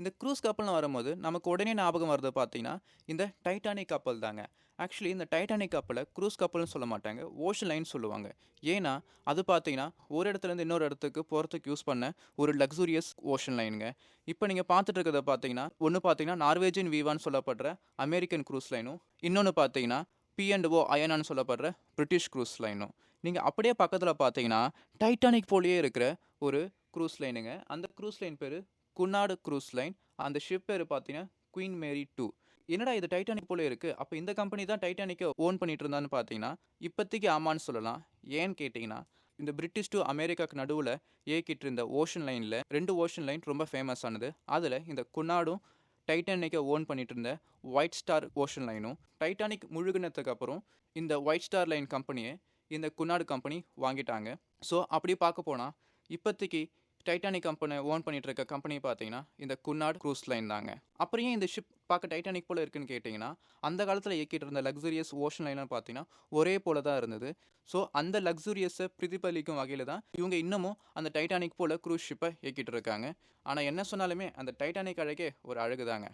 இந்த க்ரூஸ் கப்பல்னு வரும்போது நமக்கு உடனே ஞாபகம் வருது பார்த்தீங்கன்னா இந்த டைட்டானிக் கப்பல் தாங்க. ஆக்சுவலி இந்த டைட்டானிக் கப்பலை க்ரூஸ் கப்பல்னு சொல்ல மாட்டாங்க. ஓஷன் லைன் சொல்லுவாங்க. ஏன்னா அது பார்த்தீங்கன்னா ஒரு இடத்துலேருந்து இன்னொரு இடத்துக்கு போகிறதுக்கு யூஸ் பண்ண ஒரு லக்ஸூரியஸ் ஓஷன் லைனுங்க இப்போ நீங்கள் பார்த்துட்டு இருக்கிறத பார்த்தீங்கன்னா ஒன்று பார்த்தீங்கன்னா நார்வேஜியன் வீவான்னு சொல்லப்படுற அமெரிக்கன் க்ரூஸ் லைனும் இன்னொன்று பார்த்தீங்கன்னா பி அண்ட் ஓ அயனான்னு சொல்லப்படுற பிரிட்டிஷ் க்ரூஸ் லைனும் நீங்கள் அப்படியே பக்கத்தில் பார்த்தீங்கன்னா டைட்டானிக் போலேயே இருக்கிற ஒரு க்ரூஸ் லைனுங்க அந்த க்ரூஸ் லைன் பேர் குன்னாடு க்ரூஸ் லைன் அந்த ஷிப் பேர் பார்த்தீங்கன்னா குயின் மேரி டூ. என்னடா இது டைட்டானிக் போல இருக்குது அப்போ இந்த கம்பெனி தான் டைட்டானிக்கை ஓன் பண்ணிட்டு இருந்தான்னு பார்த்தீங்கன்னா இப்போதைக்கு ஆமான்னு சொல்லலாம். ஏன்னு கேட்டிங்கன்னா இந்த பிரிட்டிஷ் டு அமெரிக்காக்கு நடுவில் ஏக்கிட்டு இருந்த ஓஷன் லைனில் ரெண்டு ஓஷன் லைன் ரொம்ப ஃபேமஸ் ஆனது. அதில் இந்த குன்னாடும் டைட்டானிக்கை ஓன் பண்ணிட்டு இருந்த ஒயிட் ஸ்டார் ஓஷன் லைனும் டைட்டானிக் முழுகினத்துக்கு அப்புறம் இந்த ஒயிட் ஸ்டார் லைன் கம்பெனியை இந்த குன்னாடு கம்பெனி வாங்கிட்டாங்க. ஸோ அப்படி பார்க்க போனால் இப்போதைக்கு டைட்டானிக் கம்பெனி ஓன் பண்ணிட்டு இருக்க கம்பெனி பார்த்தீங்கன்னா இந்த குன்னாட் க்ரூஸ் லைன் தாங்க. அப்புறம் ஏன் இந்த ஷிப் பார்க்க டைட்டானிக் போல் இருக்குன்னு கேட்டிங்கன்னா அந்த காலத்தில் இயக்கிட்டு இருந்த லக்ஸூரியஸ் ஓஷன் லைன்லாம் பார்த்தீங்கன்னா ஒரே போல தான் இருந்தது. ஸோ அந்த லக்ஸூரியஸை பிரதிபலிக்கும் வகையில் தான் இவங்க இன்னமும் அந்த டைட்டானிக் போல் க்ரூஸ் ஷிப்பை இயக்கிட்டு இருக்காங்க. ஆனால் என்ன சொன்னாலுமே அந்த டைட்டானிக் அழகே ஒரு அழகு தாங்க